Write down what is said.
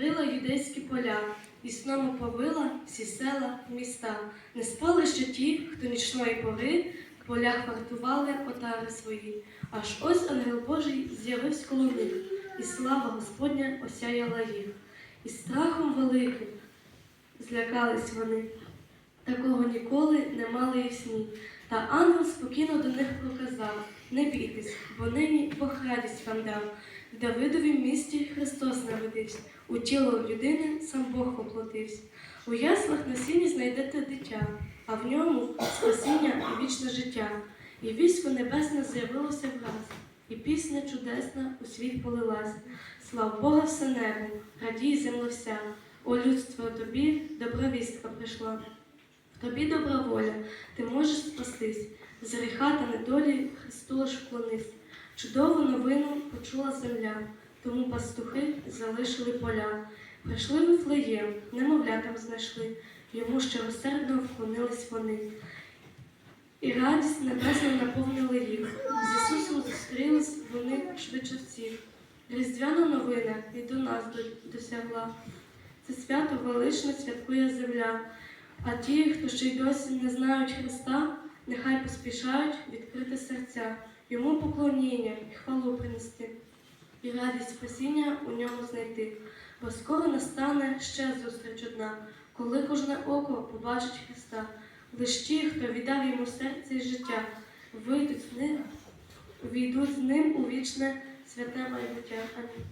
покрила юдейські поля, і сном оповила всі села, міста. Не спали ще ті, хто нічної пори в полях вартували отари свої. Аж ось ангел Божий з'явився коло них, і слава Господня осяяла їх. І страхом великим злякались вони. Такого ніколи не мали і сні. Та ангел спокійно до них проказав: Не бійтесь, бо нині Бог радість вам дав. В Давидовім місті Христос народився, у тіло людини сам Бог оплотився. У яслах на сіні знайдете дитя, а в ньому спасіння і вічне життя. І військо небесне з'явилося враз, і пісня чудесна у світ полилась. Слав Бога все небо, радій земля вся, о людство тобі добра вістка прийшла. Тобі добра воля, ти можеш спастись, з гріха та недолі Христу лиш вклонись. Чудову новину почула земля, тому пастухи залишили поля. Прийшли в немовлятам знайшли, йому щиросердно вклонились вони. І радість небесна наповнила їх. З Ісусом зустрілись вони швидше. Різдвяна новина і до нас досягла. Це свято величне святкує земля. А ті, хто ще й досі не знають Христа, нехай поспішають відкрити серця, йому поклоніння і хвалу принести, і радість спасіння у ньому знайти. Бо скоро настане ще зустріч одна, коли кожне око побачить Христа. Лиш ті, хто віддав йому серце і життя, вийдуть з ним, увійдуть з ним у вічне святе майбуття. Амінь.